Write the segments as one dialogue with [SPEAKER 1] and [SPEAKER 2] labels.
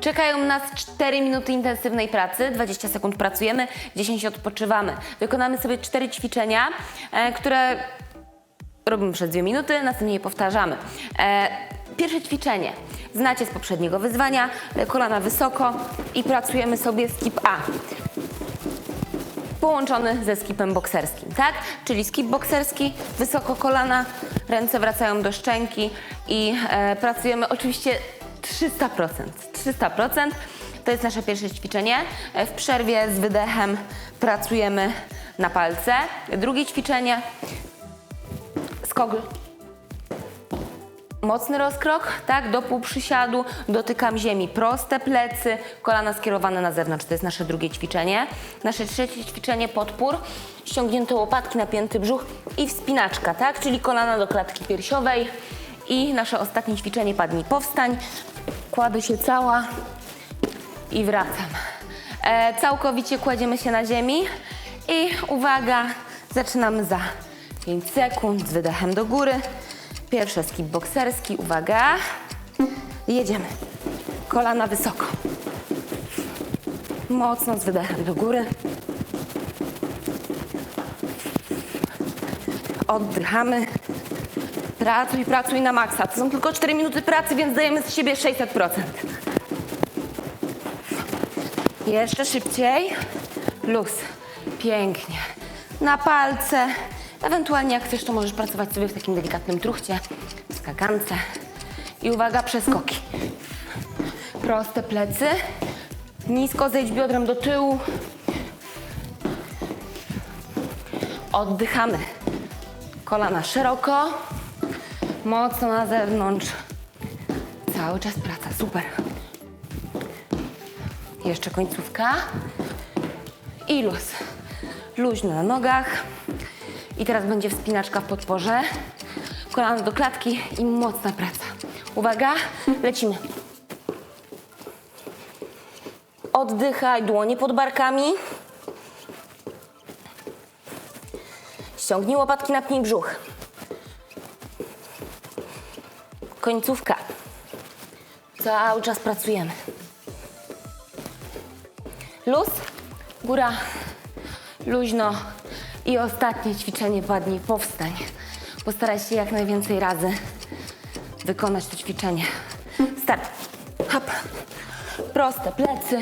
[SPEAKER 1] Czekają nas 4 minuty intensywnej pracy, 20 sekund pracujemy, 10 odpoczywamy. Wykonamy sobie 4 ćwiczenia, e, które robimy przez 2 minuty, następnie je powtarzamy. E, pierwsze ćwiczenie znacie z poprzedniego wyzwania, e, kolana wysoko i pracujemy sobie skip A połączony ze skipem bokserskim, tak? Czyli skip bokserski, wysoko kolana, ręce wracają do szczęki i e, pracujemy oczywiście 300%. 300%. To jest nasze pierwsze ćwiczenie. E, w przerwie z wydechem pracujemy na palce. Drugie ćwiczenie, skok Mocny rozkrok, tak, do półprzysiadu, dotykam ziemi, proste plecy, kolana skierowane na zewnątrz, to jest nasze drugie ćwiczenie. Nasze trzecie ćwiczenie, podpór, ściągnięte łopatki, napięty brzuch i wspinaczka, tak, czyli kolana do klatki piersiowej. I nasze ostatnie ćwiczenie, padnij, powstań, kładę się cała i wracam. E, całkowicie kładziemy się na ziemi i uwaga, zaczynamy za 5 sekund z wydechem do góry. Pierwszy skip bokserski, uwaga. Jedziemy. Kolana wysoko. Mocno z wydechem do góry. Oddychamy. Pracuj, pracuj na maksa. To są tylko 4 minuty pracy, więc dajemy z siebie 600%. Jeszcze szybciej. Luz. Pięknie. Na palce. Ewentualnie jak chcesz, to możesz pracować sobie w takim delikatnym truchcie, skakance. I uwaga, przeskoki. Proste plecy. Nisko zejdź biodrem do tyłu. Oddychamy. Kolana szeroko. Mocno na zewnątrz. Cały czas praca, super. Jeszcze końcówka. I luz. Luźno na nogach. I teraz będzie wspinaczka w podporze. Kolano do klatki i mocna praca. Uwaga, lecimy. Oddychaj, dłonie pod barkami. Ściągnij łopatki, napnij brzuch. Końcówka. Cały czas pracujemy. Luz, góra, luźno. I ostatnie ćwiczenie padnij, powstań. Postaraj się jak najwięcej razy wykonać to ćwiczenie. Start. Hop. Proste plecy.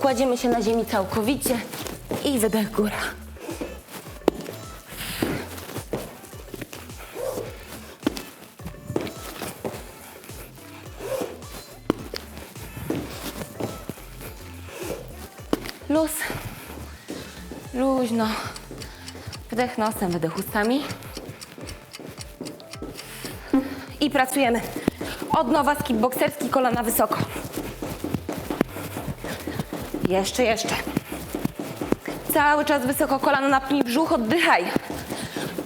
[SPEAKER 1] Kładziemy się na ziemi całkowicie i wydech góra. Luźno. Wdech nosem, wydech ustami. I pracujemy. Od nowa skip bokserski, kolana wysoko. Jeszcze, jeszcze. Cały czas wysoko, kolana napnij brzuch, oddychaj.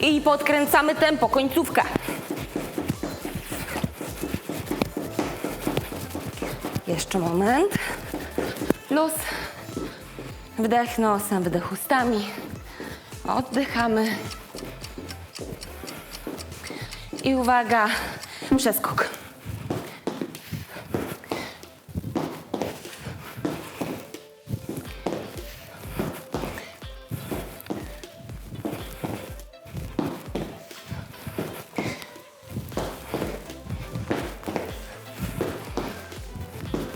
[SPEAKER 1] I podkręcamy tempo, końcówka. Jeszcze moment. Luz. Wdech nosem, wydech ustami. Oddychamy. I uwaga, przeskok.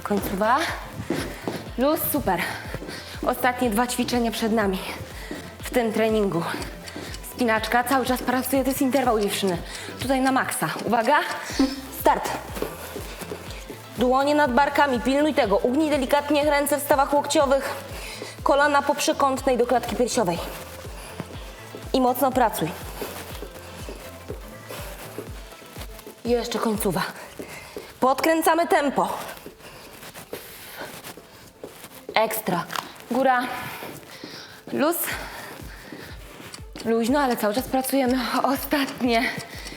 [SPEAKER 1] Końcowa. Luz, super. Ostatnie dwa ćwiczenia przed nami w tym treningu. Spinaczka, cały czas pracuje, to jest interwał dziewczyny. Tutaj na maksa. Uwaga, start. Dłonie nad barkami, pilnuj tego. Ugnij delikatnie ręce w stawach łokciowych. Kolana po przekątnej do klatki piersiowej. I mocno pracuj. Jeszcze końcowa. Podkręcamy tempo. Ekstra. Góra. Luz. Luźno, ale cały czas pracujemy. Ostatnie.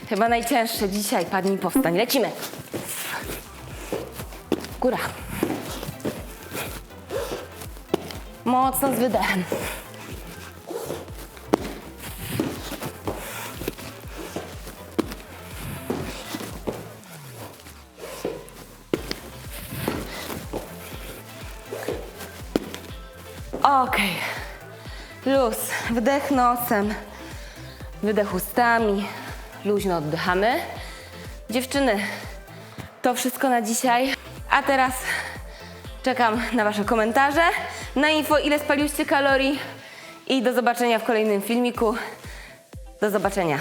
[SPEAKER 1] Chyba najcięższe dzisiaj. Padnij, powstań. Lecimy. Góra. Mocno z wydechem. Okej. Luz. Wdech nosem. Wydech ustami. Luźno oddychamy. Dziewczyny, to wszystko na dzisiaj. A teraz czekam na Wasze komentarze, na info, ile spaliłyście kalorii i do zobaczenia w kolejnym filmiku. Do zobaczenia.